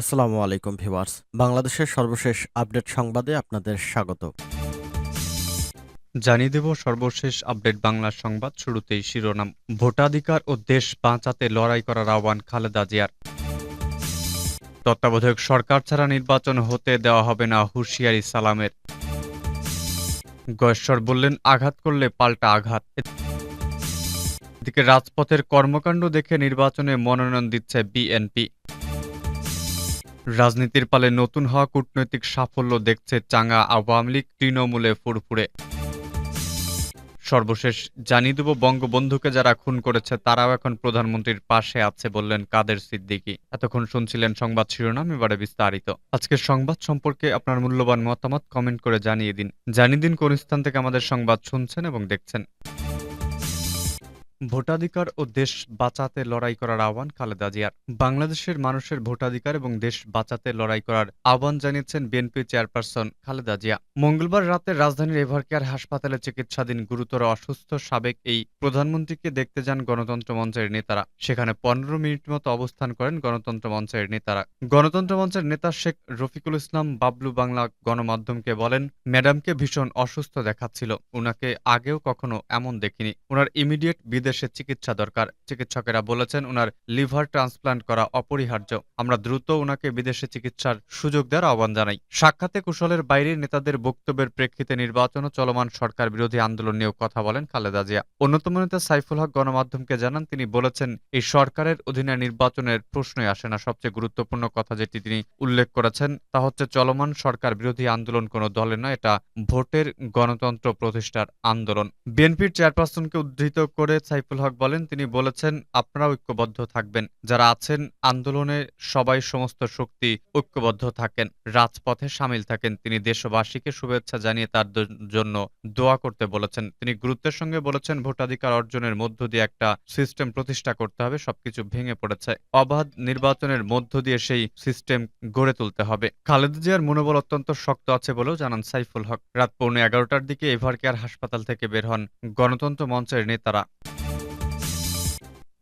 আসসালামু আলাইকুম, ভিউয়ার্স। বাংলাদেশের সর্বশেষ আপডেট সংবাদে আপনাদের স্বাগত। জানিয়ে দেব, সর্বশেষ আপডেট বাংলা সংবাদ শুরুতেই শিরোনাম, ভোটাধিকার ও দেশ বাঁচাতে লড়াই করার আহ্বান খালেদা জিয়ার। তত্ত্বাবধায়ক সরকার ছাড়া নির্বাচন হতে দেওয়া হবে না হুঁশিয়ারি সালামের। গয়েশ্বর বললেন, আঘাত করলে পাল্টা আঘাত। এদিকে রাজপথের কর্মকাণ্ড দেখে নির্বাচনে মনোনয়ন দিচ্ছে বিএনপি। রাজনীতির পালে নতুন হওয়া কূটনৈতিক সাফল্য দেখছে চাঙ্গা আওয়ামী লীগ, তৃণমূলে ফুরফুরে। সর্বশেষ জানিয়ে দেব, বঙ্গবন্ধুকে যারা খুন করেছে, তারাও এখন প্রধানমন্ত্রীর পাশে আছে বললেন কাদের সিদ্দিকি। এতক্ষণ শুনছিলেন সংবাদ শিরোনাম, এবারে বিস্তারিত। আজকের সংবাদ সম্পর্কে আপনার মূল্যবান মতামত কমেন্ট করে জানিয়ে দিন। জানিয়ে দিন কোন স্থান থেকে আমাদের সংবাদ শুনছেন এবং দেখছেন। ভোটাধিকার ও দেশ বাঁচাতে লড়াই করার আহ্বান খালেদা জিয়ার। বাংলাদেশের মানুষের ভোটাধিকার এবং দেশ বাঁচাতে লড়াই করার আহ্বান জানিয়েছেন বিএনপি চেয়ারপারসন খালেদা জিয়া। মঙ্গলবার রাতে রাজধানীর এভারকেয়ার হাসপাতালে চিকিৎসাধীন গুরুতর অসুস্থ সাবেক এই প্রধানমন্ত্রীকে দেখতে যান গণতন্ত্র মঞ্চের নেতারা। সেখানে পনেরো মিনিট মতো অবস্থান করেন গণতন্ত্র মঞ্চের নেতারা। গণতন্ত্র মঞ্চের নেতা শেখ রফিকুল ইসলাম বাবলু বাংলা গণমাধ্যমকে বলেন, ম্যাডামকে ভীষণ অসুস্থ দেখাচ্ছিল। উনাকে আগেও কখনো এমন দেখিনি। ওনার ইমিডিয়েট বিদেশে চিকিৎসা দরকার। চিকিৎসকেরা বলেছেন ওনার লিভার ট্রান্সপ্লান্ট করা অপরিহার্য। আমরা দ্রুত ওনাকে বিদেশে চিকিৎসার সুযোগ দেওয়ার আহ্বান জানাই। সাক্ষাতে কুশলের বাইরে নেতাদের বক্তব্যের প্রেক্ষিতে নির্বাচন ও চলমান সরকার বিরোধী আন্দোলন নিয়েও কথা বলেন খালেদা জিয়া। অন্যতম নেতা সাইফুল হক গণমাধ্যমকে জানান, তিনি বলেছেন, এই সরকারের অধীনে নির্বাচনের প্রশ্নই আসে না। সবচেয়ে গুরুত্বপূর্ণ কথা যেটি তিনি উল্লেখ করেছেন, তা হচ্ছে চলমান সরকার বিরোধী আন্দোলন কোনো দলের নয়, এটা ভোটের গণতন্ত্র প্রতিষ্ঠার আন্দোলন। বিএনপির চেয়ারপারসনকে উদ্ধৃত করে সাইফুল হক বলেন, তিনি বলেছেন, আপনারা ঐক্যবদ্ধ থাকবেন। যারা আছেন, আন্দোলনে সবাই সমস্ত শক্তি ঐক্যবদ্ধ থাকেন, রাজপথে সামিল থাকেন। তিনি দেশবাসীকে শুভেচ্ছা জানিয়ে তার জন্য দোয়া করতে বলেছেন। তিনি গুরুত্বের সঙ্গে বলেছেন, ভোটাধিকার অর্জনের মধ্য দিয়ে একটা সিস্টেম প্রতিষ্ঠা করতে হবে, সবকিছু ভেঙে পড়েছে। অবাধ নির্বাচনের মধ্য দিয়ে সেই সিস্টেম গড়ে তুলতে হবে। খালেদা জিয়ার মনোবল অত্যন্ত শক্ত আছে বলেও জানান সাইফুল হক। রাত পৌনে এগারোটার দিকে এভারকেয়ার হাসপাতাল থেকে বের হন গণতন্ত্র মঞ্চের নেতারা।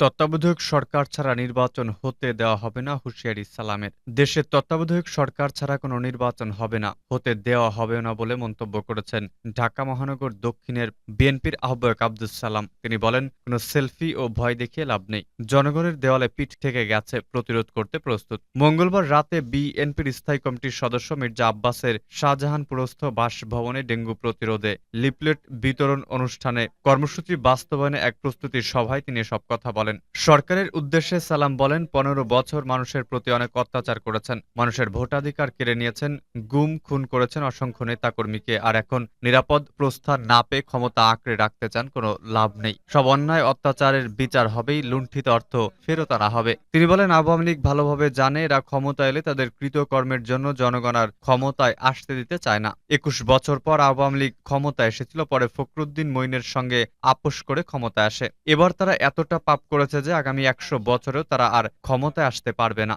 তত্ত্বাবধায়ক সরকার ছাড়া নির্বাচন হতে দেওয়া হবে না, হুঁশিয়ারি সালামের। দেশের তত্ত্বাবধায়ক সরকার ছাড়া কোনো নির্বাচন হবে না, হতে দেওয়া হবে না বলে মন্তব্য করেছেন ঢাকা মহানগর দক্ষিণের বিএনপির আহ্বায়ক আব্দুস সালাম। তিনি বলেন, কোনো সেলফি ও ভয় দেখিয়ে লাভ নেই। জনগণের দেওয়ালে পিঠ থেকে গেছে প্রতিরোধ করতে প্রস্তুত। মঙ্গলবার রাতে বিএনপির স্থায়ী কমিটির সদস্য মির্জা আব্বাসের শাহজাহানপুরস্থ বাসভবনে ডেঙ্গু প্রতিরোধে লিপলেট বিতরণ অনুষ্ঠানে কর্মসূচি বাস্তবায়নে এক প্রস্তুতির সভায় তিনি সব কথা বলেন। সরকারের উদ্দেশ্যে সালাম বলেন, পনেরো বছর মানুষের প্রতি অনেক অত্যাচার করেছেন। মানুষের ভোটাধিকার কেড়ে নিয়েছেন, গুম, খুন করেছেন অসংখ্য নেতাকর্মীকে। আর এখন নিরাপদ প্রস্থান না পেয়ে ক্ষমতা আঁকড়ে রাখতে চান, কোনো লাভ নেই। সব অন্যায় অত্যাচারের বিচার হবেই, লুণ্ঠিত অর্থ ফেরত আনা হবে। তিনি বলেন, আওয়ামী লীগ ভালোভাবে জানে, এরা ক্ষমতা এলে তাদের কৃতকর্মের জন্য জনগণ আর ক্ষমতায় আসতে দিতে চায় না। একুশ বছর পর আওয়ামী লীগ ক্ষমতা এসেছিল, পরে ফখরুদ্দিন মইনের সঙ্গে আপোষ করে ক্ষমতায় আসে। এবার তারা এতটা পাপ করেছে যে আগামী একশো বছরেও তারা আর ক্ষমতায় আসতে পারবে না।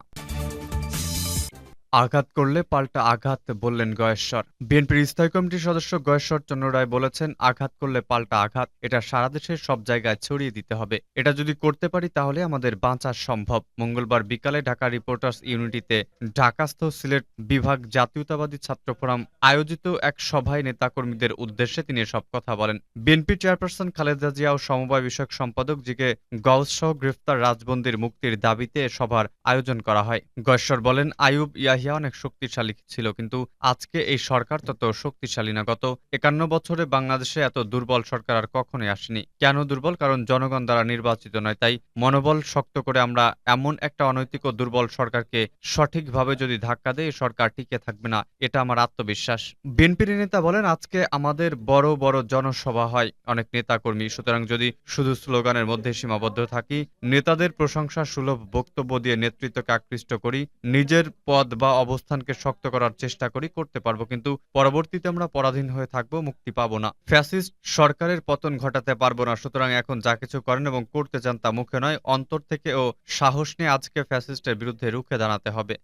আঘাত করলে পাল্টা আঘাত বললেন গয়েশ্বর। বিএনপির স্থায়ী কমিটির সদস্য গয়েশ্বর চন্দ্র রায় বলেছেন, আঘাত করলে পাল্টা আঘাত, এটা সারা দেশের সব জায়গায় ছড়িয়ে দিতে হবে। এটা যদি করতে পারি তাহলে আমাদের বাঁচা সম্ভব। মঙ্গলবার বিকালে ঢাকা রিপোর্টার্স ইউনিটিতে ঢাকাস্থ সিলেট বিভাগ জাতীয়তাবাদী ছাত্র ফোরাম আয়োজিত এক সভায় নেতাকর্মীদের উদ্দেশ্যে তিনি সব কথা বলেন। বিএনপি চেয়ারপারসন খালেদা জিয়া ও সমবায় বিষয়ক সম্পাদক জিকে গউস সহ গ্রেফতার রাজবন্দির মুক্তির দাবিতে সভার আয়োজন করা হয়। গয়েশ্বর বলেন, আইয়ুব ইয়াহিয়া অনেক শক্তিশালী ছিল, কিন্তু আজকে এই সরকার তত শক্তিশালী না। গত একান্ন বছরে বাংলাদেশে এত দুর্বল সরকার আর কখনোই আসেনি। কেন দুর্বল? কারণ জনগণ দ্বারা নির্বাচিত নয়, তাই মনোবল শক্ত করে আমরা এমন একটা অনৈতিক ও দুর্বল সরকারকে সঠিকভাবে যদি ধাক্কা দেয় সরকার টিকে থাকবে না, এটা আমার আত্মবিশ্বাস। বিএনপির নেতা বলেন, আজকে আমাদের বড় বড় জনসভা হয় অনেক নেতাকর্মী। সুতরাং যদি শুধু স্লোগানের মধ্যে সীমাবদ্ধ থাকি, নেতাদের প্রশংসা সুলভ বক্তব্য দিয়ে নেতৃত্বকে আকৃষ্ট করি, নিজের পদ বা অবস্থানকে শক্ত করার চেষ্টা করি, করতে পারব। কিন্তু পরবর্তীতে আমরা পরাধীন হয়ে থাকব, মুক্তি পাবো না। ফ্যাসিস্ট সরকারের পতন ঘটাতে পারব না। সুতরাং এখন যা কিছু করেন এবং করতে চান তা মুখে নয়, অন্তর থেকে ও সাহস নিয়ে আজকে ফ্যাসিস্টের বিরুদ্ধে রুখে দাঁড়াতে হবে।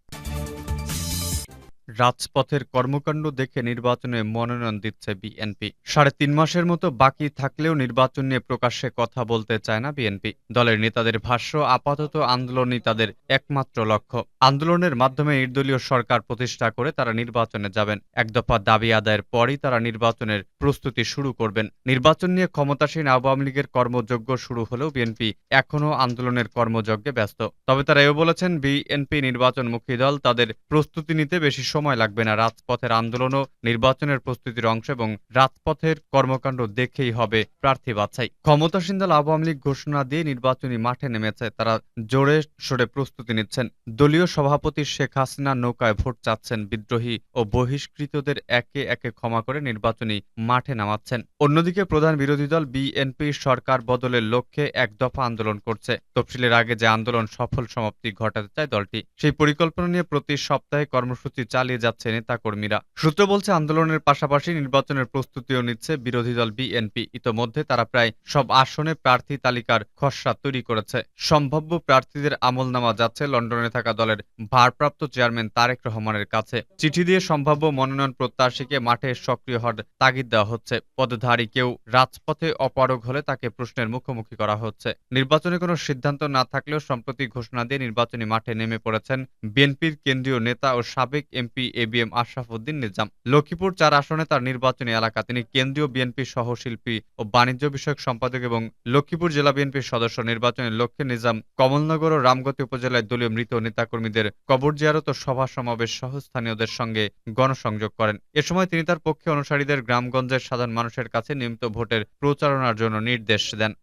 রাজপথের কর্মকাণ্ড দেখে নির্বাচনে মনোনয়ন দিচ্ছে বিএনপি। সাড়ে তিন মাসের মতো বাকি থাকলেও নির্বাচন নিয়ে প্রকাশ্যে কথা বলতে চায় না বিএনপি। দলের নেতাদের ভাষ্য, আপাতত আন্দোলনই তাদের একমাত্র লক্ষ্য। আন্দোলনের মাধ্যমে নির্দলীয় সরকার প্রতিষ্ঠা করে তারা নির্বাচনে যাবেন। এক দফা দাবি আদায়ের পরই তারা নির্বাচনের প্রস্তুতি শুরু করবেন। নির্বাচন নিয়ে ক্ষমতাসীন আওয়ামী লীগের কর্মযজ্ঞ শুরু হলেও বিএনপি এখনও আন্দোলনের কর্মযজ্ঞে ব্যস্ত। তবে তারা এও বলেছেন, বিএনপি নির্বাচনমুখী দল তাদের প্রস্তুতি নিতে বেশি সময় লাগবে না। রাজপথের আন্দোলনও নির্বাচনের প্রস্তুতির অংশ এবং রাজপথের কর্মকাণ্ড দেখেই হবে প্রার্থী বাছাই। ক্ষমতাসীন দল আওয়ামী লীগ ঘোষণা দিয়ে নির্বাচনী মাঠে নেমেছে। তারা জোরে সরে প্রস্তুতি নিচ্ছেন। দলীয় সভাপতি শেখ হাসিনা নৌকায় ভোট চাচ্ছেন। বিদ্রোহী ও বহিষ্কৃতদের একে একে ক্ষমা করে নির্বাচনী মাঠে নামাচ্ছেন। অন্যদিকে প্রধান বিরোধী দল বিএনপি সরকার বদলের লক্ষ্যে এক দফা আন্দোলন করছে। তফসিলের আগে যে আন্দোলন সফল সমাপ্তি ঘটাতে চায় দলটি, সেই পরিকল্পনা নিয়ে প্রতি সপ্তাহে কর্মসূচি চালিয়ে যাচ্ছে নেতাকর্মীরা। সূত্র বলছে, আন্দোলনের পাশাপাশি নির্বাচনের প্রস্তুতিও নিচ্ছে বিরোধী দল বিএনপি। ইতোমধ্যে তারা প্রায় সব আসনে প্রার্থী তালিকার খসড়া তৈরি করেছে। সম্ভাব্য প্রার্থীদের আমলনামা যাচ্ছে লন্ডনে থাকা দলের ভারপ্রাপ্ত চেয়ারম্যান তারেক রহমানের কাছে। চিঠি দিয়ে সম্ভাব্য মনোনয়ন প্রত্যাশীকে মাঠে সক্রিয় হওয়ার তাগিদ দেওয়া হচ্ছে। পদধারী কেউ রাজপথে অপারগ হলে তাকে প্রশ্নের মুখোমুখি করা হচ্ছে। নির্বাচনে কোনো সিদ্ধান্ত না থাকলেও সম্প্রতি ঘোষণা দিয়ে নির্বাচনী মাঠে নেমে পড়েছেন বিএনপির কেন্দ্রীয় নেতা ও সাবেক MP A B M Ashraf Uddin Nizam. Lakshmipur চার আসনে তার নির্বাচনী এলাকা। তিনি কেন্দ্রীয় বিএনপি সহশিল্পী ও বাণিজ্য বিষয়ক সম্পাদক এবং লক্ষ্মীপুর জেলা বিএনপির সদস্য। নির্বাচনের লক্ষ্যে নিজাম কমলনগর ও রামগতি উপজেলায় দলীয় মৃত নেতাকর্মীদের কবর জিয়ারত সভা সমাবেশ সহ স্থানীয়দের সঙ্গে গণসংযোগ করেন। এ সময় তিনি তার পক্ষে অনুসারীদের গ্রামগঞ্জের সাধারণ মানুষের কাছে নিয়মিত ভোটের প্রচারণার জন্য নির্দেশ দেন।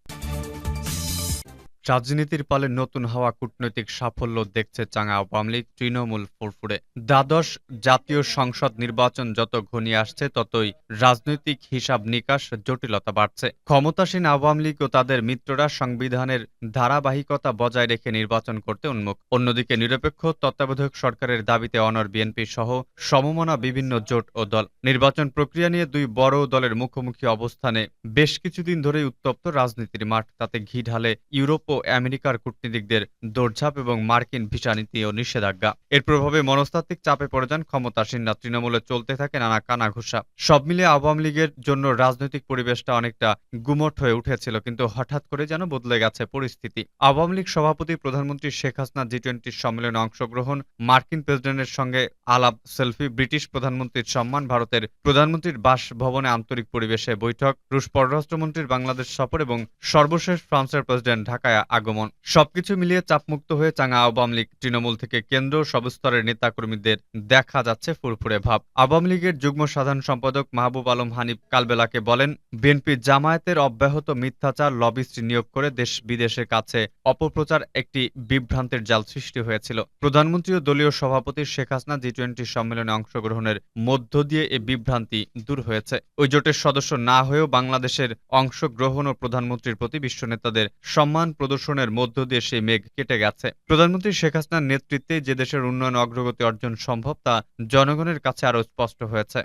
রাজনীতির পালে নতুন হওয়া কূটনৈতিক সাফল্য দেখছে চাঙা আওয়ামী লীগ তৃণমূল ফুরফুরে। দ্বাদশ জাতীয় সংসদ নির্বাচন যত ঘনিয়ে আসছে, ততই রাজনৈতিক হিসাব নিকাশ জটিলতা বাড়ছে। ক্ষমতাসীন আওয়ামী লীগ ও তাদের মিত্ররা সংবিধানের ধারাবাহিকতা বজায় রেখে নির্বাচন করতে উন্মুখ। অন্যদিকে নিরপেক্ষ তত্ত্বাবধায়ক সরকারের দাবিতে অনর বিএনপি সহ সমমনা বিভিন্ন জোট ও দল। নির্বাচন প্রক্রিয়া নিয়ে দুই বড় দলের মুখোমুখি অবস্থানে বেশ কিছুদিন ধরেই উত্তপ্ত রাজনীতির মাঠ। তাতে ঘি ঢালে ইউরোপ ও আমেরিকার কূটনীতিকদের দৌড়ঝাঁপ এবং মার্কিন ভিসা নীতি ও নিষেধাজ্ঞা। এর প্রভাবে মনস্তাত্ত্বিক চাপে পড়ে যান ক্ষমতাসীনরা তৃণমূলে চলতে থাকে নানা কানাঘুষা। সব মিলিয়ে আওয়ামী লীগের জন্য রাজনৈতিক পরিবেশটা অনেকটা গুমট হয়ে উঠেছিল, কিন্তু হঠাৎ করে যেন বদলে গেছে পরিস্থিতি। আওয়ামী লীগ সভাপতি প্রধানমন্ত্রী শেখ হাসিনা জি টোয়েন্টির সম্মেলনে অংশগ্রহণ, মার্কিন প্রেসিডেন্টের সঙ্গে আলাপ, সেলফি, ব্রিটিশ প্রধানমন্ত্রীর সম্মান, ভারতের প্রধানমন্ত্রীর বাসভবনে আন্তরিক পরিবেশে বৈঠক, রুশ পররাষ্ট্রমন্ত্রীর বাংলাদেশ সফর এবং সর্বশেষ ফ্রান্সের প্রেসিডেন্ট ঢাকায় আগমন। সবকিছু মিলিয়ে চাপমুক্ত হয়ে চাঙা আওয়ামী লীগ তৃণমূল থেকে কেন্দ্র সব স্তরের নেতাকর্মীদের দেখা যাচ্ছে ফুরফুরে ভাব। আওয়ামী লীগের যুগ্ম সাধারণ সম্পাদক মাহবুব আলম হানিফ কালবেলাকে বলেন, বিএনপি জামায়াতের অব্যাহত মিথ্যাচার লবিস্ট্রি নিয়োগ করে দেশ বিদেশের কাছে অপপ্রচার একটি বিভ্রান্তের জাল সৃষ্টি হয়েছিল। প্রধানমন্ত্রী ও দলীয় সভাপতি শেখ হাসিনা জি টোয়েন্টি সম্মেলনে অংশগ্রহণের মধ্য দিয়ে এই বিভ্রান্তি দূর হয়েছে। ওই জোটের সদস্য না হয়েও বাংলাদেশের অংশগ্রহণ ও প্রধানমন্ত্রীর প্রতি বিশ্ব নেতাদের সম্মান প্রদর্শনের মধ্য দিয়ে সেই মেঘ কেটে গেছে। প্রধানমন্ত্রী শেখ হাসিনার নেতৃত্বে যে দেশের উন্নয়ন অগ্রগতি অর্জন সম্ভব তা জনগণের কাছে আরও স্পষ্ট হয়েছে।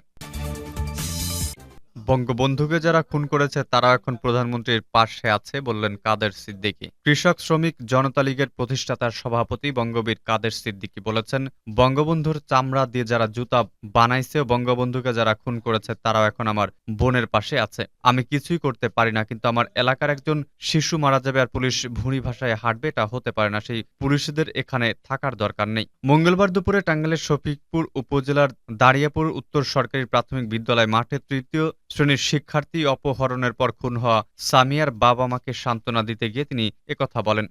বঙ্গবন্ধুকে যারা খুন করেছে, তারা এখন প্রধানমন্ত্রীর পাশে আছে বললেন কাদের সিদ্দিকী। কৃষক, শ্রমিক, জনতা লীগের প্রতিষ্ঠাতার সভাপতি বঙ্গবীর কাদের সিদ্দিকী বলেছেন, বঙ্গবন্ধুর চামড়া দিয়ে যারা জুতা বানাইছে, বঙ্গবন্ধুকে যারা খুন করেছে, তারাও এখন আমার বোনের পাশে আছে। আমি কিছুই করতে পারি না, কিন্তু আমার এলাকার একজন শিশু মারা যাবে আর পুলিশ ভুঁড়ি ভাষায় হাঁটবে, এটা হতে পারে না, সেই পুলিশদের এখানে থাকার দরকার নেই। মঙ্গলবার দুপুরে টাঙ্গাইলের শফিকপুর উপজেলার দাঁড়িয়াপুর উত্তর সরকারি প্রাথমিক বিদ্যালয় মাঠে তৃতীয় শ্রেণির শিক্ষার্থী অপহরণের পর খুন হওয়া সামিয়ার বাবা মাকে সান্ত্বনা দিতে গিয়ে তিনি একথা বলেন।